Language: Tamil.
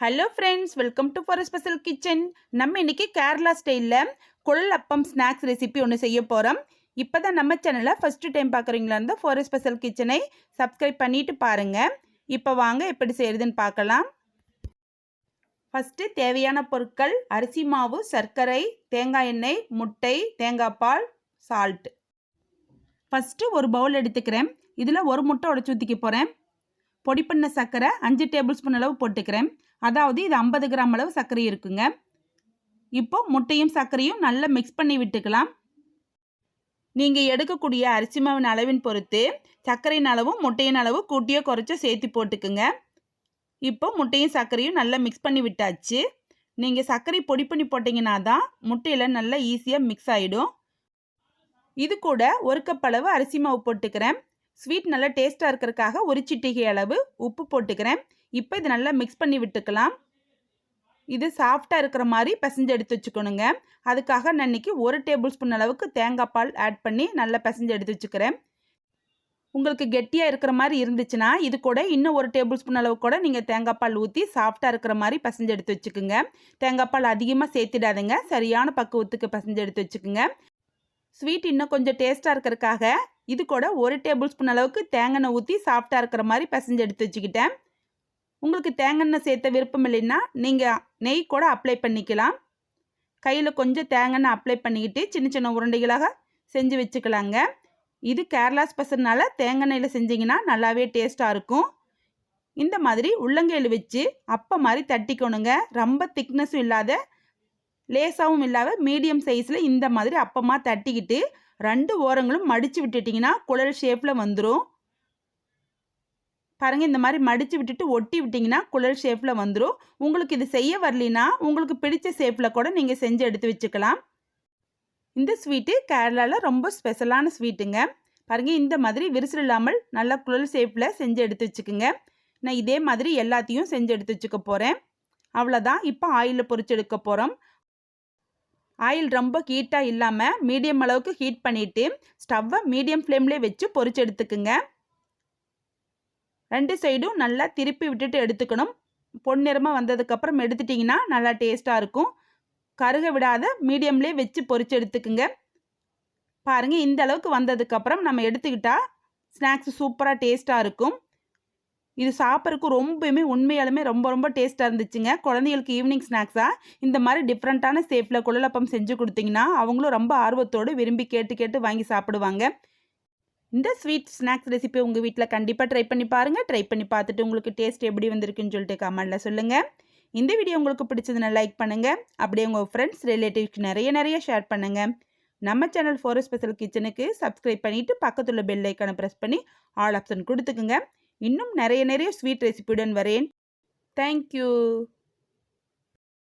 Hello friends welcome to for special kitchen நம்ம இன்னைக்கு கேரளா ஸ்டைலில் குழல் அப்பம் ஸ்நாக்ஸ் ரெசிபி ஒன்று செய்ய போகிறோம் இப்போ தான் நம்ம சேனலை ஃபஸ்ட்டு டைம் பார்க்குறீங்களா இருந்தால் ஃபார் ஸ்பெஷல் கிச்சனை சப்ஸ்கிரைப் பண்ணிட்டு பாருங்கள் இப்போ வாங்க எப்படி செய்கிறதுன்னு பார்க்கலாம். ஃபஸ்ட்டு தேவையான பொருட்கள் அரிசி மாவு சர்க்கரை தேங்காய் எண்ணெய் முட்டை தேங்காய் பால் சால்ட் ஃபஸ்ட்டு ஒரு பவுல் எடுத்துக்கிறேன். இதில் ஒரு முட்டை உடச்சி ஊற்றிக்க போகிறேன் பொடி பண்ண சர்க்கரை அஞ்சு டேபிள் ஸ்பூன் அளவு போட்டுக்கிறேன். அதாவது இது ஐம்பது கிராம் அளவு சர்க்கரை இருக்குங்க. இப்போ முட்டையும் சர்க்கரையும் நல்லா மிக்ஸ் பண்ணி விட்டுக்கலாம். நீங்கள் எடுக்கக்கூடிய அரிசி மாவின் அளவின் பொறுத்து சர்க்கரையின் அளவும் முட்டையின் அளவு கூட்டியோ குறைச்சோ சேர்த்து போட்டுக்குங்க. இப்போ முட்டையும் சர்க்கரையும் நல்லா மிக்ஸ் பண்ணி விட்டாச்சு. நீங்கள் சர்க்கரை பொடி பண்ணி போட்டிங்கன்னா தான் முட்டையில் நல்லா ஈஸியாக மிக்ஸ் ஆகிடும் இது கூட ஒரு கப் அளவு அரிசி மாவு போட்டுக்கிறேன். ஸ்வீட் நல்லா டேஸ்ட்டாக இருக்கிறதுக்காக ஒரு சிட்டிகை அளவு உப்பு போட்டுக்கிறேன். இப்போ இது நல்லா மிக்ஸ் பண்ணி விட்டுக்கலாம். இது சாஃப்டாக இருக்கிற மாதிரி பிசைஞ்சு எடுத்து வச்சுக்கணுங்க. அதுக்காக நான் இன்றைக்கி ஒரு டேபிள் ஸ்பூன் அளவுக்கு தேங்காய் பால் ஆட் பண்ணி நல்லா பிசைஞ்சு எடுத்து வச்சுக்கிறேன். உங்களுக்கு கெட்டியாக இருக்கிற மாதிரி இருந்துச்சுன்னா இது கூட இன்னும் ஒரு டேபிள் ஸ்பூன் அளவு கூட நீங்கள் தேங்காய் பால் ஊற்றி சாஃப்டாக இருக்கிற மாதிரி பசஞ்சு எடுத்து வச்சுக்கோங்க. தேங்காய் பால் அதிகமாக சேர்த்திடாதுங்க. சரியான பக்குவத்துக்கு பசஞ்சு எடுத்து வச்சுக்கோங்க. ஸ்வீட் இன்னும் கொஞ்சம் டேஸ்ட்டாக இருக்கிறதுக்காக இது கூட ஒரு டேபிள் ஸ்பூன் அளவுக்கு தேங்காய் ஊற்றி சாஃப்டாக இருக்கிற மாதிரி பசஞ்சு எடுத்து வச்சுக்கிட்டேன். உங்களுக்கு தேங்காய் சேர்த்த விருப்பம் இல்லைன்னா நீங்கள் நெய் கூட அப்ளை பண்ணிக்கலாம். கையில் கொஞ்சம் தேங்காய் அப்ளை பண்ணிக்கிட்டு சின்ன சின்ன உருண்டைகளாக செஞ்சு வச்சுக்கலாங்க. இது கேரளா ஸ்பெஷல்னால தேங்காய் நெய்யில் செஞ்சிங்கன்னா நல்லாவே டேஸ்ட்டாக இருக்கும். இந்த மாதிரி உள்ளங்கையில் வச்சு அப்போ மாதிரி தட்டிக்கணுங்க. ரொம்ப திக்னஸும் இல்லாத லேசாகவும் இல்லாத மீடியம் சைஸில் இந்த மாதிரி அப்பமாக தட்டிக்கிட்டு ரெண்டு ஓரங்களும் மடித்து விட்டுட்டிங்கன்னா குழல் ஷேப்பில் வந்துடும் பாருங்கள் இந்த மாதிரி மடித்து விட்டுட்டு ஒட்டி விட்டிங்கன்னா குழல் ஷேப்பில் வந்துடும் உங்களுக்கு இது செய்ய வரலினா உங்களுக்கு பிடிச்ச ஷேப்பில் கூட நீங்கள் செஞ்சு எடுத்து வச்சுக்கலாம். இந்த ஸ்வீட்டு கேரளாவில் ரொம்ப ஸ்பெஷலான ஸ்வீட்டுங்க பாருங்கள் இந்த மாதிரி விரிசல் இல்லாமல் நல்லா குழல் ஷேப்பில் செஞ்சு எடுத்து வச்சுக்கோங்க. நான் இதே மாதிரி எல்லாத்தையும் செஞ்சு எடுத்து வச்சுக்க போகிறேன் அவ்வளோதான் இப்போ ஆயிலில் பொறிச்சு எடுக்க போகிறோம் ஆயில் ரொம்ப ஹீட்டாக இல்லாமல் மீடியம் அளவுக்கு ஹீட் பண்ணிவிட்டு ஸ்டவ்வை மீடியம் ஃப்ளேம்லேயே வச்சு பொறிச்சு எடுத்துக்குங்க. ரெண்டு சைடும் நல்லா திருப்பி விட்டுட்டு எடுத்துக்கணும். பொன்னிறமாக வந்ததுக்கப்புறம் எடுத்துட்டிங்கன்னா நல்லா டேஸ்ட்டாக இருக்கும். கருக விடாத மீடியம்லேயே வச்சு பொறிச்சு எடுத்துக்குங்க. பாருங்கள் இந்த அளவுக்கு வந்ததுக்கப்புறம் நம்ம எடுத்துக்கிட்டால் ஸ்நாக்ஸ் சூப்பராக டேஸ்ட்டாக இருக்கும். இது சாப்பிட்றதுக்கு ரொம்பவுமே உண்மையாலுமே ரொம்ப ரொம்ப டேஸ்ட்டாக இருந்துச்சுங்க. குழந்தைகளுக்கு ஈவினிங் ஸ்நாக்ஸாக இந்த மாதிரி டிஃப்ரெண்ட்டான சேஃபில் குழலப்பம் செஞ்சு கொடுத்தீங்கன்னா அவங்களும் ரொம்ப ஆர்வத்தோடு விரும்பி கேட்டு கேட்டு வாங்கி சாப்பிடுவாங்க. இந்த ஸ்வீட் ஸ்நாக்ஸ் ரெசிபி உங்கள் வீட்டில் கண்டிப்பாக ட்ரை பண்ணி பாருங்கள் ட்ரை பண்ணி பார்த்துட்டு உங்களுக்கு டேஸ்ட் எப்படி வந்திருக்குன்னு சொல்லிட்டு கமெண்டில் சொல்லுங்கள் இந்த வீடியோ உங்களுக்கு பிடிச்சதுன்னா லைக் பண்ணுங்கள் அப்படியே உங்கள் ஃப்ரெண்ட்ஸ் ரிலேட்டிவ்ஸ்க்கு நிறைய நிறைய ஷேர் பண்ணுங்கள் நம்ம சேனல் ஃபோர் ஸ்பெஷல் கிச்சனுக்கு சப்ஸ்கிரைப் பண்ணிவிட்டு பக்கத்தில் பெல் ஐக்கானை ப்ரெஸ் பண்ணி ஆல் ஆப்ஷன் கொடுத்துக்குங்க. இன்னும் நிறைய நிறைய ஸ்வீட் ரெசிபியுடன் வரேன். தேங்க்யூ